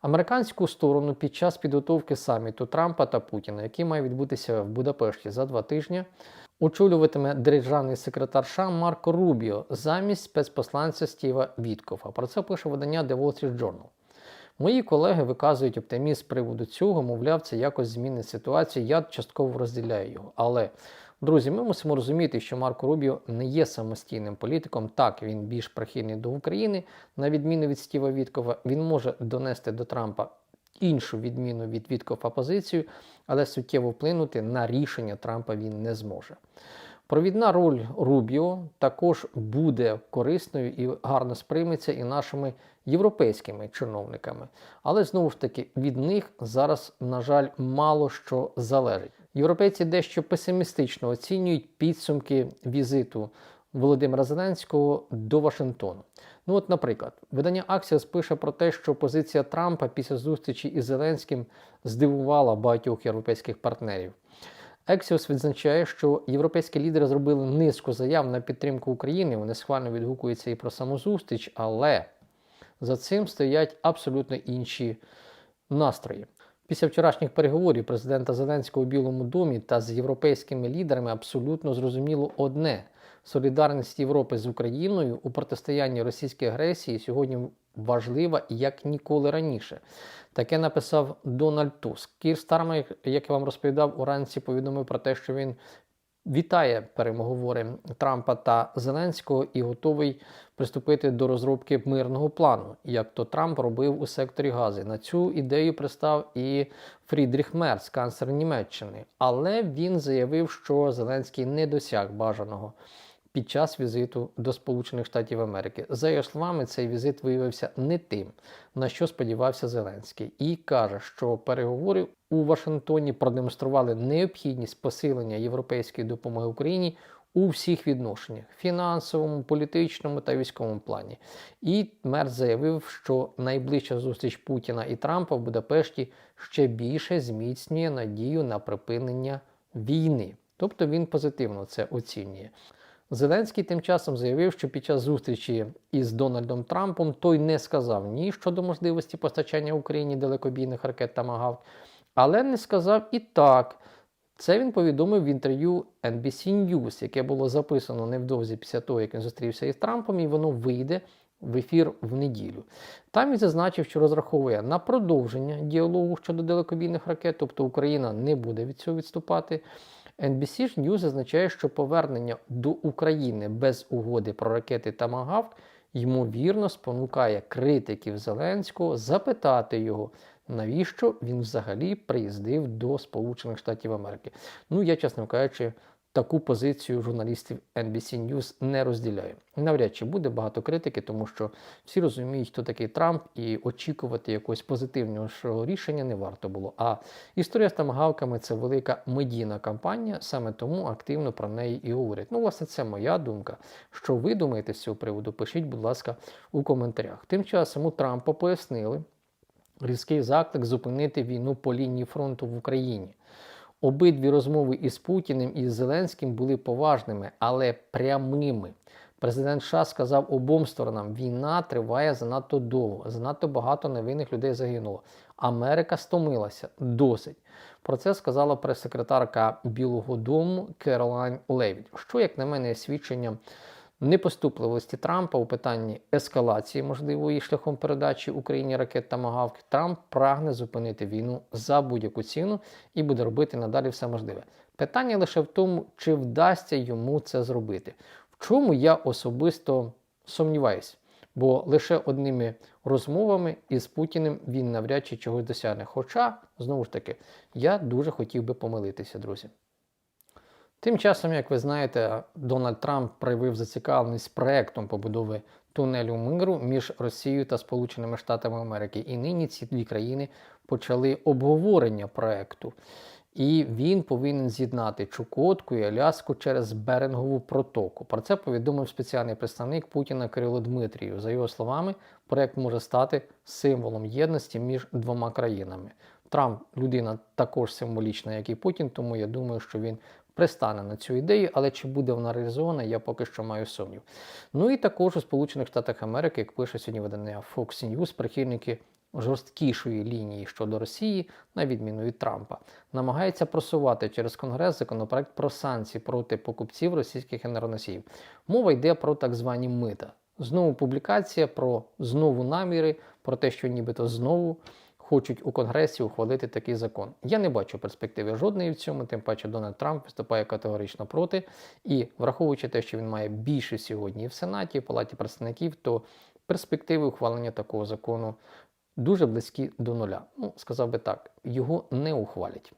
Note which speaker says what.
Speaker 1: Американську сторону під час підготовки саміту Трампа та Путіна, який має відбутися в Будапешті за два тижні, очолюватиме державний секретар США Марко Рубіо замість спецпосланця Стіва Віткофа. Про це пише видання The Wall Street Journal. Мої колеги виказують оптимізм з приводу цього, мовляв, це якось змінить ситуацію. Я частково розділяю його. Але, друзі, ми мусимо розуміти, що Марко Рубіо не є самостійним політиком. Так, він більш прихильний до України, на відміну від Стіва Віткова, він може донести до Трампа іншу відміну від Віткофа позицію, але суттєво вплинути на рішення Трампа він не зможе. Провідна роль Рубіо також буде корисною і гарно сприйметься і нашими європейськими чиновниками. Але знову ж таки від них зараз, на жаль, мало що залежить. Європейці дещо песимістично оцінюють підсумки візиту Володимира Зеленського до Вашингтону. Ну, от, наприклад, видання Axios пише про те, що позиція Трампа після зустрічі із Зеленським здивувала багатьох європейських партнерів. Ексіос відзначає, що європейські лідери зробили низку заяв на підтримку України. Вони схвально відгукуються і про саму зустріч, але за цим стоять абсолютно інші настрої. Після вчорашніх переговорів президента Зеленського у Білому домі та з європейськими лідерами абсолютно зрозуміло одне: солідарність Європи з Україною у протистоянні російській агресії сьогодні важлива як ніколи раніше. Таке написав Дональд Туск. Кір Стармер, як я вам розповідав, уранці повідомив про те, що він вітає перемоговори Трампа та Зеленського і готовий приступити до розробки мирного плану, як то Трамп робив у секторі Гази. На цю ідею пристав і Фрідріх Мерц, канцлер Німеччини. Але він заявив, що Зеленський не досяг бажаного під час візиту до Сполучених Штатів Америки. За його словами, цей візит виявився не тим, на що сподівався Зеленський, і каже, що переговори у Вашингтоні продемонстрували необхідність посилення європейської допомоги Україні. У всіх відношеннях фінансовому, політичному та військовому плані. І Мерц заявив, що найближча зустріч Путіна і Трампа в Будапешті ще більше зміцнює надію на припинення війни. Тобто він позитивно це оцінює. Зеленський тим часом заявив, що під час зустрічі із Дональдом Трампом той не сказав ні щодо можливості постачання Україні далекобійних ракет Тамагавк, але не сказав і так. Це він повідомив в інтерв'ю NBC News, яке було записано невдовзі після того, як він зустрівся із Трампом, і воно вийде в ефір в неділю. Там він зазначив, що розраховує на продовження діалогу щодо далекобійних ракет, тобто Україна не буде від цього відступати. NBC News зазначає, що повернення до України без угоди про ракети Тамагавк ймовірно спонукає критиків Зеленського запитати його, навіщо він взагалі приїздив до Сполучених Штатів Америки. Ну, я, чесно кажучи, таку позицію журналістів NBC News не розділяю. Навряд чи буде багато критики, тому що всі розуміють, хто такий Трамп, і очікувати якогось позитивного рішення не варто було. А історія з тамагавками це велика медійна кампанія, саме тому активно про неї і говорять. Ну, власне, це моя думка. Що ви думаєте з цього приводу? Пишіть, будь ласка, у коментарях. Тим часом у Трампа пояснили різкий заклик зупинити війну по лінії фронту в Україні. Обидві розмови із Путіним і з Зеленським були поважними, але прямими. Президент США сказав обом сторонам: війна триває занадто довго, занадто багато невинних людей загинуло. Америка стомилася досить. Про це сказала прес-секретарка Білого Дому Керолайн Левіт, що, як на мене, свідченням непоступливості Трампа у питанні ескалації можливої шляхом передачі Україні ракет Тамагавк. Трамп прагне зупинити війну за будь-яку ціну і буде робити надалі все можливе. Питання лише в тому, чи вдасться йому це зробити. В чому я особисто сумніваюся, бо лише одними розмовами із Путіним він навряд чи чогось досягне. Хоча, знову ж таки, я дуже хотів би помилитися, друзі. Тим часом, як ви знаєте, Дональд Трамп проявив зацікавленість проектом побудови тунелю миру між Росією та Сполученими Штатами Америки. І нині ці дві країни почали обговорення проекту. І він повинен з'єднати Чукотку і Аляску через Берингову протоку. Про це повідомив спеціальний представник Путіна Кирило Дмитрієв. За його словами, проект може стати символом єдності між двома країнами. Трамп людина також символічна, як і Путін, тому я думаю, що він пристане на цю ідею, але чи буде вона реалізована, я поки що маю сумнів. Ну і також у Сполучених Штатах Америки, як пише сьогодні видання Fox News, прихильники жорсткішої лінії щодо Росії, на відміну від Трампа, намагається просувати через Конгрес законопроект про санкції проти покупців російських енергоносіїв. Мова йде про так звані мита. Знову публікація про знову наміри, про те, що нібито знову хочуть у Конгресі ухвалити такий закон. Я не бачу перспективи жодної в цьому, тим паче Дональд Трамп виступає категорично проти. І враховуючи те, що він має більше сьогодні в Сенаті, в Палаті представників, то перспективи ухвалення такого закону дуже близькі до нуля. Ну, сказав би так, його не ухвалять.